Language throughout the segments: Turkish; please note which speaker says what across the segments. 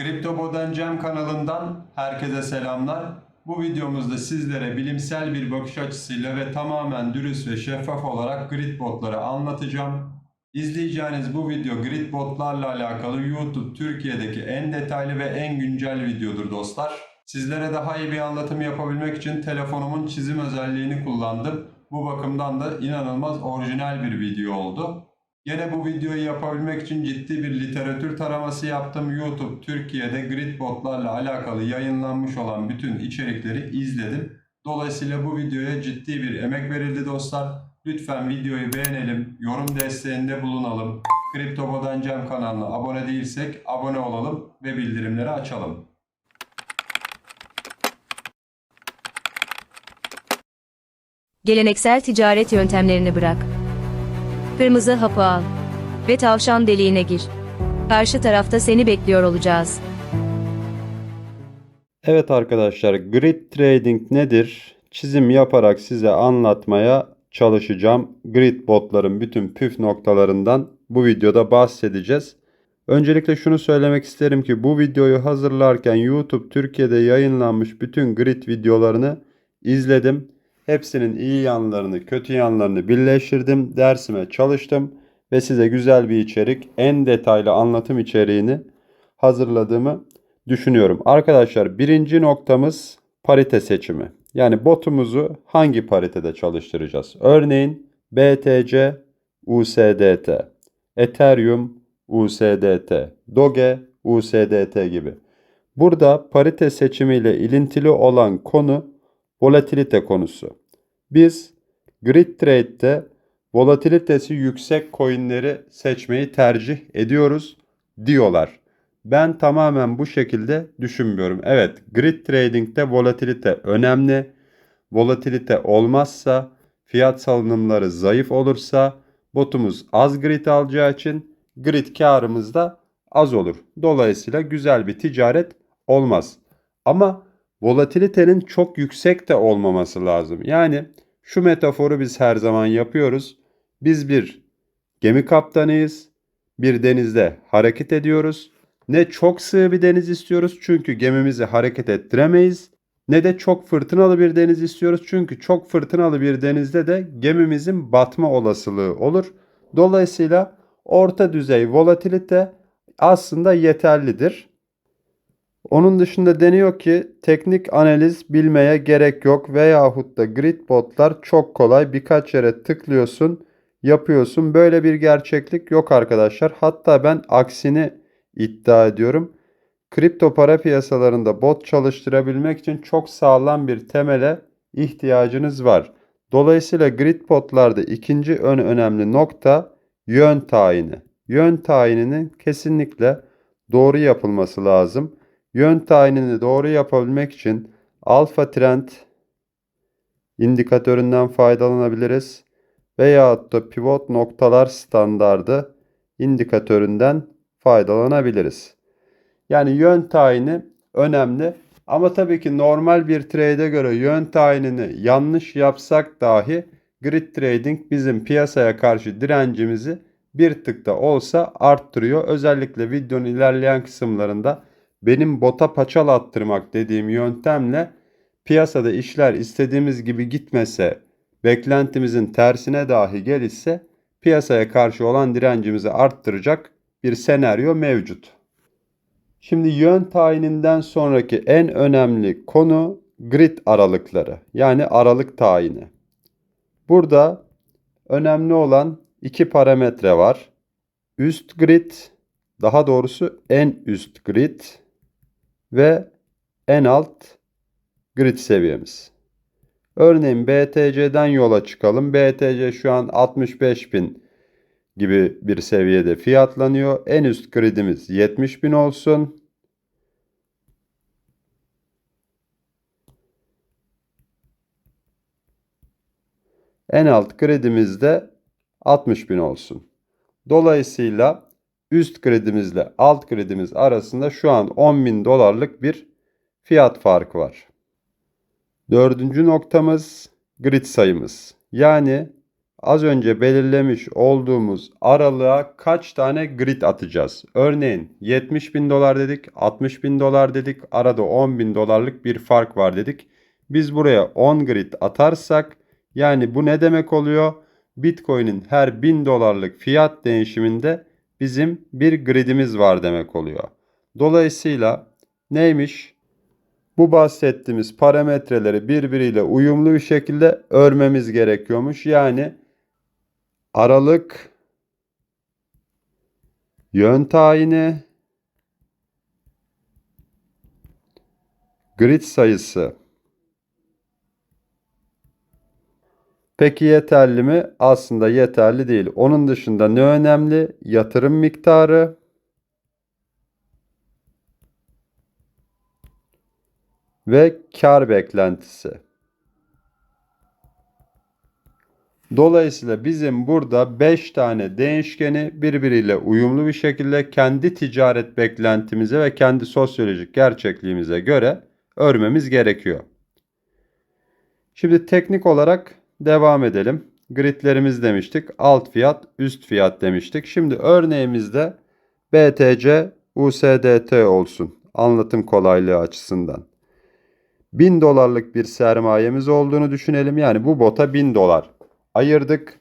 Speaker 1: Kripto Bodancem kanalından herkese selamlar. Bu videomuzda sizlere bilimsel bir bakış açısıyla ve tamamen dürüst ve şeffaf olarak grid anlatacağım. İzleyeceğiniz bu video grid alakalı YouTube Türkiye'deki en detaylı ve en güncel videodur dostlar. Sizlere daha iyi bir anlatım yapabilmek için telefonumun çizim özelliğini kullandım. Bu bakımdan da inanılmaz orijinal bir video oldu. Yine bu videoyu yapabilmek için ciddi bir literatür taraması yaptım. YouTube Türkiye'de grid botlarla alakalı yayınlanmış olan bütün içerikleri izledim. Dolayısıyla bu videoya ciddi bir emek verildi dostlar. Lütfen videoyu beğenelim, yorum desteğinde bulunalım. Kripto Bodancem kanalına abone değilsek abone olalım ve bildirimleri açalım.
Speaker 2: Geleneksel ticaret yöntemlerini bırak. Kırmızı hapı al ve tavşan deliğine gir. Karşı tarafta seni bekliyor olacağız.
Speaker 3: Evet arkadaşlar, grid trading nedir? Çizim yaparak size anlatmaya çalışacağım. Grid botların bütün püf noktalarından bu videoda bahsedeceğiz. Öncelikle şunu söylemek isterim ki bu videoyu hazırlarken YouTube Türkiye'de yayınlanmış bütün grid videolarını izledim. Hepsinin iyi yanlarını, kötü yanlarını birleştirdim. Dersime çalıştım ve size güzel bir içerik, en detaylı anlatım içeriğini hazırladığımı düşünüyorum. Arkadaşlar birinci noktamız parite seçimi. Yani botumuzu hangi paritede çalıştıracağız? Örneğin BTC, USDT, Ethereum, USDT, Doge, USDT gibi. Burada parite seçimiyle ilintili olan konu volatilite konusu. Biz Grid Trade'de volatilitesi yüksek coinleri seçmeyi tercih ediyoruz diyorlar. Ben tamamen bu şekilde düşünmüyorum. Evet, grid trading'de volatilite önemli. Volatilite olmazsa, fiyat salınımları zayıf olursa botumuz az grid alacağı için grid karımız da az olur. Dolayısıyla güzel bir ticaret olmaz. Ama volatilitenin çok yüksek de olmaması lazım. Yani şu metaforu biz her zaman yapıyoruz. Biz bir gemi kaptanıyız. Bir denizde hareket ediyoruz. Ne çok sığ bir deniz istiyoruz çünkü gemimizi hareket ettiremeyiz. Ne de çok fırtınalı bir deniz istiyoruz çünkü çok fırtınalı bir denizde de gemimizin batma olasılığı olur. Dolayısıyla orta düzey volatilite aslında yeterlidir. Onun dışında deniyor ki teknik analiz bilmeye gerek yok veyahut da grid botlar çok kolay birkaç yere tıklıyorsun yapıyorsun. Böyle bir gerçeklik yok arkadaşlar. Hatta ben aksini iddia ediyorum. Kripto para piyasalarında bot çalıştırabilmek için çok sağlam bir temele ihtiyacınız var. Dolayısıyla grid botlarda ikinci ön önemli nokta yön tayini. Yön tayininin kesinlikle doğru yapılması lazım. Yön tayinini doğru yapabilmek için alfa trend indikatöründen faydalanabiliriz veyahut da pivot noktalar standardı indikatöründen faydalanabiliriz. Yani yön tayini önemli ama tabii ki normal bir trade'e göre yön tayinini yanlış yapsak dahi grid trading bizim piyasaya karşı direncimizi bir tık da olsa arttırıyor. Özellikle videonun ilerleyen kısımlarında benim bota paçal attırmak dediğim yöntemle piyasada işler istediğimiz gibi gitmese, beklentimizin tersine dahi gelirse piyasaya karşı olan direncimizi arttıracak bir senaryo mevcut. Şimdi yön tayininden sonraki en önemli konu grid aralıkları yani aralık tayini. Burada önemli olan iki parametre var. Üst grid, daha doğrusu en üst grid ve en alt grid seviyemiz. Örneğin BTC'den yola çıkalım. BTC şu an 65.000 gibi bir seviyede fiyatlanıyor. En üst gridimiz 70.000 olsun. En alt gridimiz de 60.000 olsun. Dolayısıyla üst gridimizle alt gridimiz arasında şu an 10.000 dolarlık bir fiyat farkı var. Dördüncü noktamız grid sayımız. Yani az önce belirlemiş olduğumuz aralığa kaç tane grid atacağız? Örneğin 70 bin dolar dedik, 60 bin dolar dedik, arada 10 bin dolarlık bir fark var dedik. Biz buraya 10 grid atarsak yani bu ne demek oluyor? Bitcoin'in her 1000 dolarlık fiyat değişiminde bizim bir gridimiz var demek oluyor. Dolayısıyla neymiş? Bu bahsettiğimiz parametreleri birbiriyle uyumlu bir şekilde örmemiz gerekiyormuş. Yani aralık, yön tayini, grid sayısı. Peki yeterli mi? Aslında yeterli değil. Onun dışında ne önemli? Yatırım miktarı, ve kar beklentisi. Dolayısıyla bizim burada 5 tane değişkeni birbiriyle uyumlu bir şekilde kendi ticaret beklentimize ve kendi sosyolojik gerçekliğimize göre örmemiz gerekiyor. Şimdi teknik olarak devam edelim. Gridlerimiz demiştik. Alt fiyat, üst fiyat demiştik. Şimdi örneğimizde BTC USDT olsun. Anlatım kolaylığı açısından. 1000 dolarlık bir sermayemiz olduğunu düşünelim. Yani bu bota 1000 dolar ayırdık.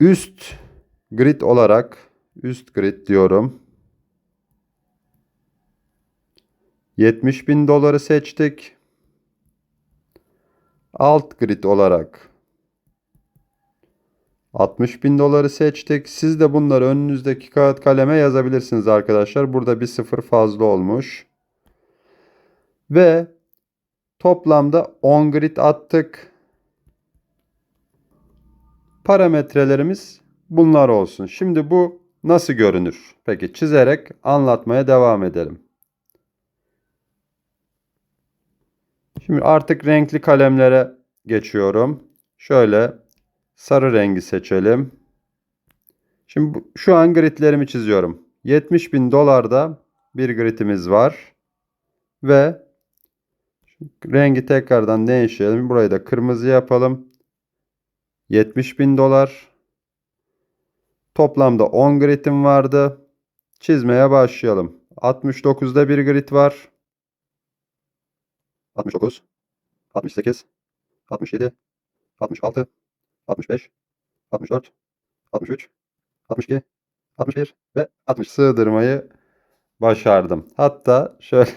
Speaker 3: Üst grid olarak üst grid diyorum. 70 bin doları seçtik. Alt grid olarak 60 bin doları seçtik. Siz de bunları önünüzdeki kağıt kaleme yazabilirsiniz arkadaşlar. Burada bir sıfır fazla olmuş. Ve Toplamda 10 grid attık. Parametrelerimiz bunlar olsun. Şimdi bu nasıl görünür? Peki çizerek anlatmaya devam edelim. Şimdi artık renkli kalemlere geçiyorum. Şöyle sarı rengi seçelim. Şimdi şu an gridlerimi çiziyorum. 70 bin dolarda bir gridimiz var. Ve Rengi tekrardan değiştirelim. Burayı da kırmızı yapalım. 70 bin dolar. Toplamda 10 gridim vardı. Çizmeye başlayalım. 69'da bir grid var. 69, 68, 67, 66, 65, 64, 63, 62, 61 ve 60 sığdırmayı başardım. Hatta şöyle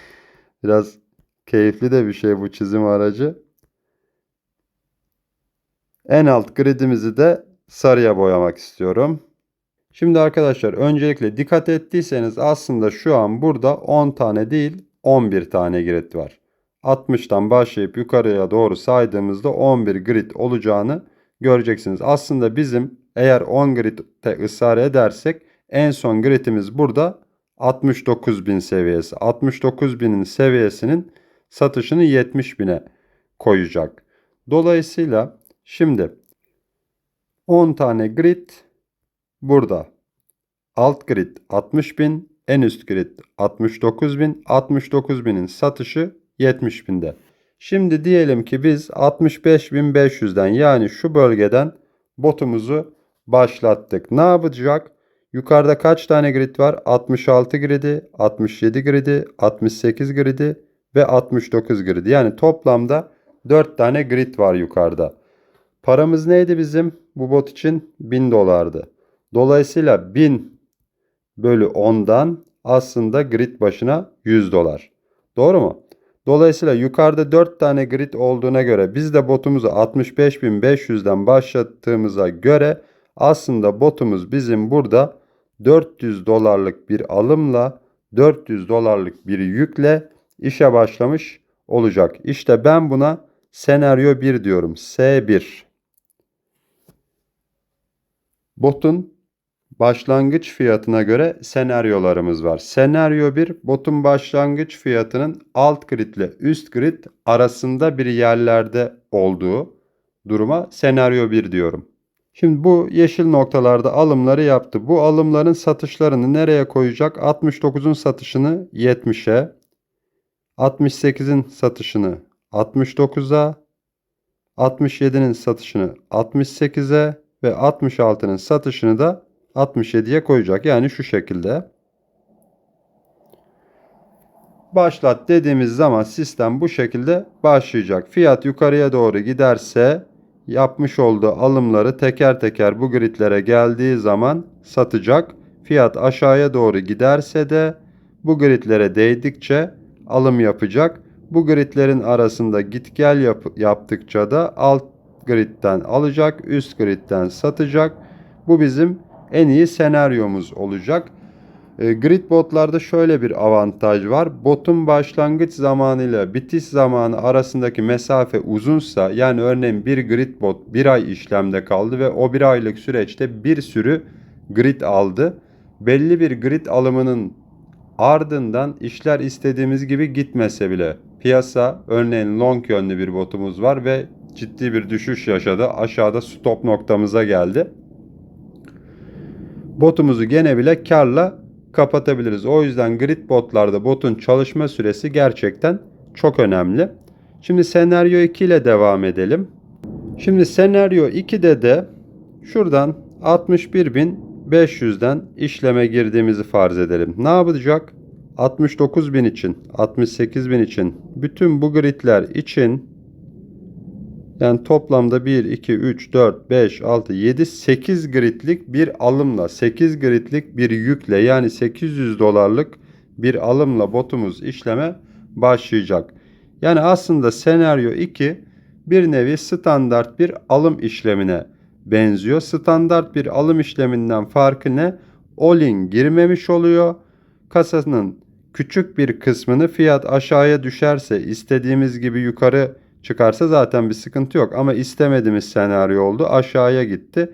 Speaker 3: biraz Keyifli de bir şey bu çizim aracı. En alt gridimizi de sarıya boyamak istiyorum. Şimdi arkadaşlar öncelikle dikkat ettiyseniz aslında şu an burada 10 tane değil 11 tane grid var. 60'tan başlayıp yukarıya doğru saydığımızda 11 grid olacağını göreceksiniz. Aslında bizim eğer 10 grid'te ısrar edersek en son gridimiz burada 69.000 seviyesi. 69.000'in seviyesinin satışını 70 bine koyacak. Dolayısıyla şimdi 10 tane grid burada. Alt grid 60 bin, en üst grid 69 bin, 69 binin satışı 70 binde. Şimdi diyelim ki biz 65.500'den yani şu bölgeden botumuzu başlattık. Ne yapacak? Yukarıda kaç tane grid var? 66 gridi, 67 gridi, 68 gridi, ve 69 grid. Yani toplamda 4 tane grid var yukarıda. Paramız neydi bizim bu bot için? 1000 dolardı. Dolayısıyla 1000 bölü 10'dan aslında grid başına 100 dolar. Doğru mu? Dolayısıyla yukarıda 4 tane grid olduğuna göre biz de botumuzu 65.500'den başlattığımıza göre aslında botumuz bizim burada 400 dolarlık bir alımla 400 dolarlık bir yükle işe başlamış olacak. İşte ben buna senaryo 1 diyorum. S1. Botun başlangıç fiyatına göre senaryolarımız var. Senaryo 1 botun başlangıç fiyatının alt grid ile üst grid arasında bir yerlerde olduğu duruma senaryo 1 diyorum. Şimdi bu yeşil noktalarda alımları yaptı. Bu alımların satışlarını nereye koyacak? 69'un satışını 70'e, 68'in satışını 69'a, 67'nin satışını 68'e ve 66'nın satışını da 67'ye koyacak. Yani şu şekilde. Başlat dediğimiz zaman sistem bu şekilde başlayacak. Fiyat yukarıya doğru giderse yapmış olduğu alımları teker teker bu gridlere geldiği zaman satacak. Fiyat aşağıya doğru giderse de bu gridlere değdikçe alım yapacak. Bu gridlerin arasında git gel yap- yaptıkça da alt gridden alacak, üst gridden satacak. Bu bizim en iyi senaryomuz olacak. E, Grid botlarda şöyle bir avantaj var. Botun başlangıç zamanı ile bitiş zamanı arasındaki mesafe uzunsa yani örneğin bir grid bot bir ay işlemde kaldı ve o bir aylık süreçte bir sürü grid aldı. Belli bir grid alımının ardından işler istediğimiz gibi gitmese bile piyasa örneğin long yönlü bir botumuz var ve ciddi bir düşüş yaşadı. Aşağıda stop noktamıza geldi. Botumuzu gene bile karla kapatabiliriz. O yüzden grid botlarda botun çalışma süresi gerçekten çok önemli. Şimdi senaryo 2 ile devam edelim. Şimdi senaryo 2'de de şuradan 61.500'den işleme girdiğimizi farz edelim. Ne yapacak? 69.000 için, 68.000 için, bütün bu gridler için yani toplamda 1, 2, 3, 4, 5, 6, 7, 8 gridlik bir alımla, 8 gridlik bir yükle yani 800 dolarlık bir alımla botumuz işleme başlayacak. Yani aslında senaryo 2 bir nevi standart bir alım işlemine benziyor. Standart bir alım işleminden farkı ne? All-in girmemiş oluyor. Kasanın küçük bir kısmını fiyat aşağıya düşerse istediğimiz gibi yukarı çıkarsa zaten bir sıkıntı yok. Ama istemediğimiz senaryo oldu. Aşağıya gitti.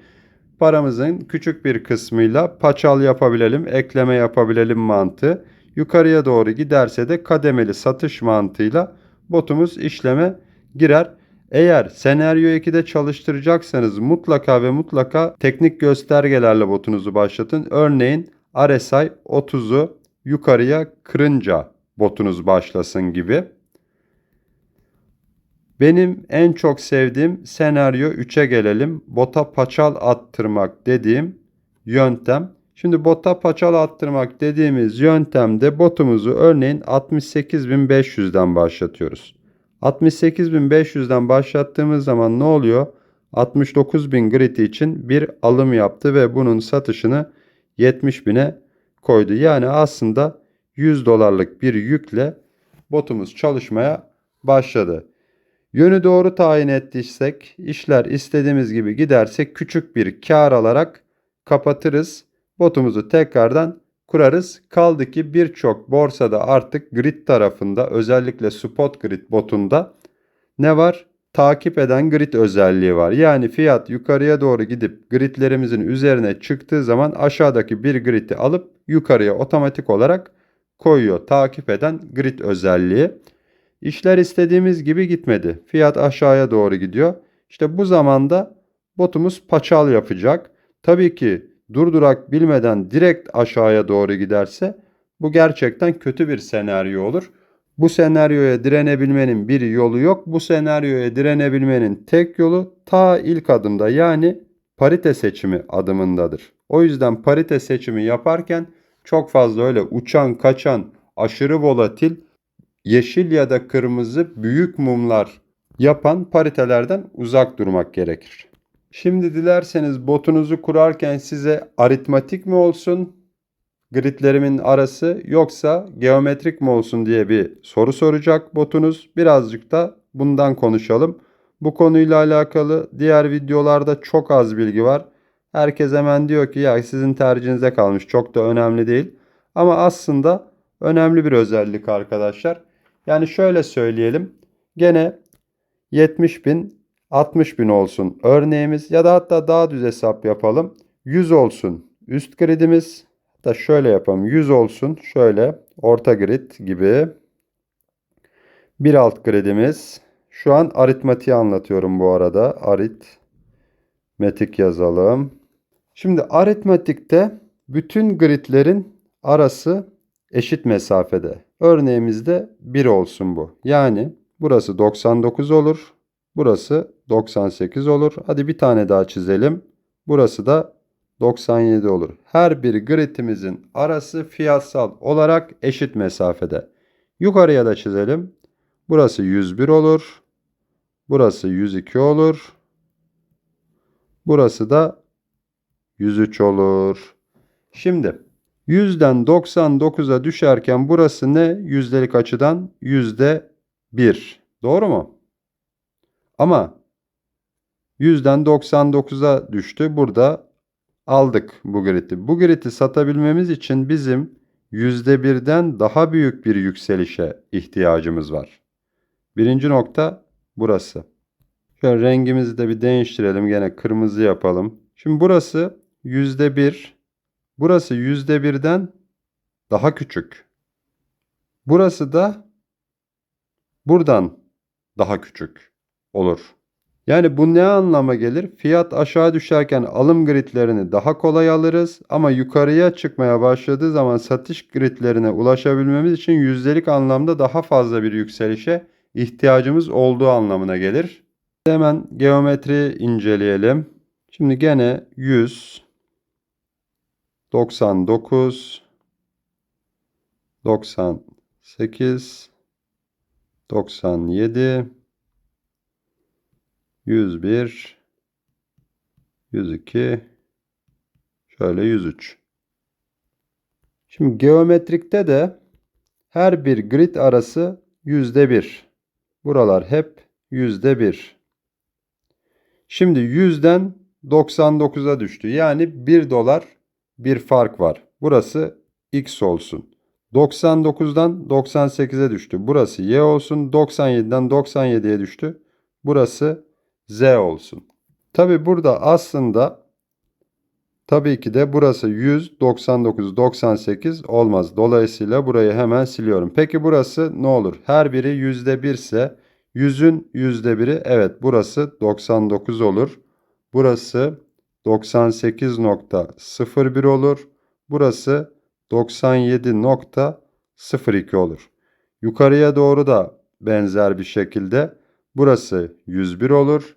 Speaker 3: Paramızın küçük bir kısmıyla paçal yapabilelim, ekleme yapabilelim mantığı. Yukarıya doğru giderse de kademeli satış mantığıyla botumuz işleme girer. Eğer senaryo 2'de çalıştıracaksanız mutlaka ve mutlaka teknik göstergelerle botunuzu başlatın. Örneğin RSI 30'u yukarıya kırınca botunuz başlasın gibi. Benim en çok sevdiğim senaryo 3'e gelelim. Bota paçal attırmak dediğim yöntem. Şimdi bota paçal attırmak dediğimiz yöntemde botumuzu örneğin 68.500'den başlatıyoruz. 68.500'den başlattığımız zaman ne oluyor? 69.000 grid için bir alım yaptı ve bunun satışını 70.000'e koydu. Yani aslında 100 dolarlık bir yükle botumuz çalışmaya başladı. Yönü doğru tayin ettiysek, işler istediğimiz gibi giderse küçük bir kar alarak kapatırız. Botumuzu tekrardan kurarız. Kaldı ki birçok borsada artık grid tarafında özellikle spot grid botunda ne var? Takip eden grid özelliği var. Yani fiyat yukarıya doğru gidip gridlerimizin üzerine çıktığı zaman aşağıdaki bir gridi alıp yukarıya otomatik olarak koyuyor. Takip eden grid özelliği. İşler istediğimiz gibi gitmedi. Fiyat aşağıya doğru gidiyor. İşte bu zamanda botumuz paçal yapacak. Tabii ki durdurak bilmeden direkt aşağıya doğru giderse bu gerçekten kötü bir senaryo olur. Bu senaryoya direnebilmenin bir yolu yok. Bu senaryoya direnebilmenin tek yolu ta ilk adımda yani parite seçimi adımındadır. O yüzden parite seçimi yaparken çok fazla öyle uçan kaçan aşırı volatil yeşil ya da kırmızı büyük mumlar yapan paritelerden uzak durmak gerekir. Şimdi dilerseniz botunuzu kurarken size aritmatik mi olsun gridlerimin arası yoksa geometrik mi olsun diye bir soru soracak botunuz. Birazcık da bundan konuşalım. Bu konuyla alakalı diğer videolarda çok az bilgi var. Herkes hemen diyor ki ya sizin tercihinize kalmış çok da önemli değil. Ama aslında önemli bir özellik arkadaşlar. Yani şöyle söyleyelim. Gene 70 bin 60 bin olsun örneğimiz ya da hatta daha düz hesap yapalım. 100 olsun üst gridimiz. Da şöyle yapalım 100 olsun şöyle orta grid gibi. Bir alt gridimiz. Şu an aritmatiği anlatıyorum bu arada. Aritmetik yazalım. Şimdi aritmetikte bütün gridlerin arası eşit mesafede. Örneğimizde 1 olsun bu. Yani burası 99 olur. Burası 98 olur. Hadi bir tane daha çizelim. Burası da 97 olur. Her bir gridimizin arası fiyatsal olarak eşit mesafede. Yukarıya da çizelim. Burası 101 olur. Burası 102 olur. Burası da 103 olur. Şimdi 100'den 99'a düşerken burası ne? Yüzdelik açıdan yüzde 1. Doğru mu? Ama 100'den 99'a düştü. Burada aldık bu gridi. Bu gridi satabilmemiz için bizim %1'den daha büyük bir yükselişe ihtiyacımız var. Birinci nokta burası. Şöyle rengimizi de bir değiştirelim. Gene kırmızı yapalım. Şimdi burası %1. Burası %1'den daha küçük. Burası da buradan daha küçük olur. Yani bu ne anlama gelir? Fiyat aşağı düşerken alım gridlerini daha kolay alırız ama yukarıya çıkmaya başladığı zaman satış gridlerine ulaşabilmemiz için yüzdelik anlamda daha fazla bir yükselişe ihtiyacımız olduğu anlamına gelir. Hemen geometri inceleyelim. Şimdi gene 100 99 98 97 101 102 şöyle 103 Şimdi geometrikte de her bir grid arası yüzde bir. Buralar hep yüzde bir. Şimdi 100'den 99'a düştü. Yani 1 dolar bir fark var. Burası x olsun. 99'dan 98'e düştü. Burası y olsun. 97'den 97'ye düştü. Burası z olsun. Tabi burada aslında tabii ki de burası 100, 99, 98 olmaz. Dolayısıyla burayı hemen siliyorum. Peki burası ne olur? Her biri %1 ise 100'ün %1'i evet burası 99 olur. Burası 98.01 olur. Burası 97.02 olur. Yukarıya doğru da benzer bir şekilde burası 101 olur.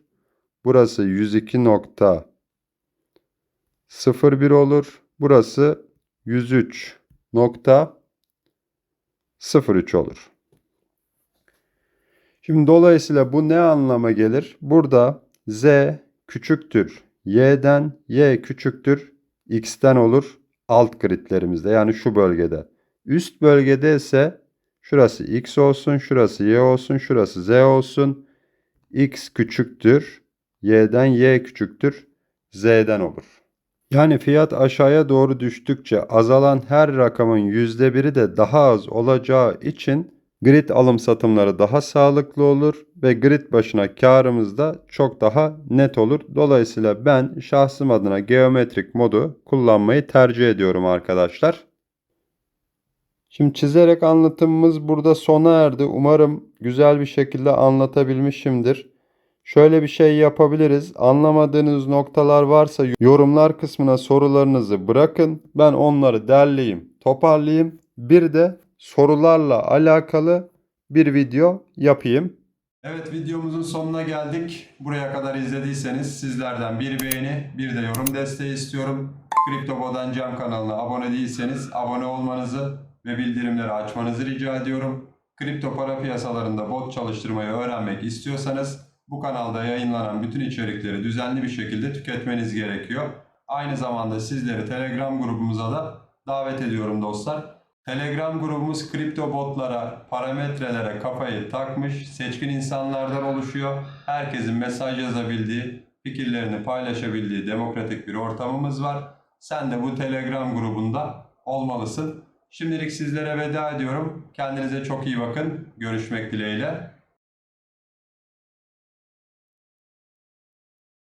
Speaker 3: Burası 102.01 olur. Burası 103.03 olur. Şimdi dolayısıyla bu ne anlama gelir? Burada z küçüktür y'den, y küçüktür x'ten olur alt gridlerimizde yani şu bölgede. Üst bölgede ise şurası x olsun, şurası y olsun, şurası z olsun. x küçüktür y'den, y küçüktür z'den olur. Yani fiyat aşağıya doğru düştükçe azalan her rakamın %1'i de daha az olacağı için Grid alım satımları daha sağlıklı olur ve grid başına karımız da çok daha net olur. Dolayısıyla ben şahsım adına geometrik modu kullanmayı tercih ediyorum arkadaşlar. Şimdi çizerek anlatımımız burada sona erdi. Umarım güzel bir şekilde anlatabilmişimdir. Şöyle bir şey yapabiliriz. Anlamadığınız noktalar varsa yorumlar kısmına sorularınızı bırakın. Ben onları derleyeyim, toparlayayım. Bir de sorularla alakalı bir video yapayım.
Speaker 1: Evet videomuzun sonuna geldik. Buraya kadar izlediyseniz sizlerden bir beğeni, bir de yorum desteği istiyorum. Kripto Bodancam kanalına abone değilseniz abone olmanızı ve bildirimleri açmanızı rica ediyorum. Kripto para piyasalarında bot çalıştırmayı öğrenmek istiyorsanız bu kanalda yayınlanan bütün içerikleri düzenli bir şekilde tüketmeniz gerekiyor. Aynı zamanda sizleri Telegram grubumuza da davet ediyorum dostlar. Telegram grubumuz kripto botlara, parametrelere kafayı takmış, seçkin insanlardan oluşuyor. Herkesin mesaj yazabildiği, fikirlerini paylaşabildiği demokratik bir ortamımız var. Sen de bu Telegram grubunda olmalısın. Şimdilik sizlere veda ediyorum. Kendinize çok iyi bakın. Görüşmek dileğiyle.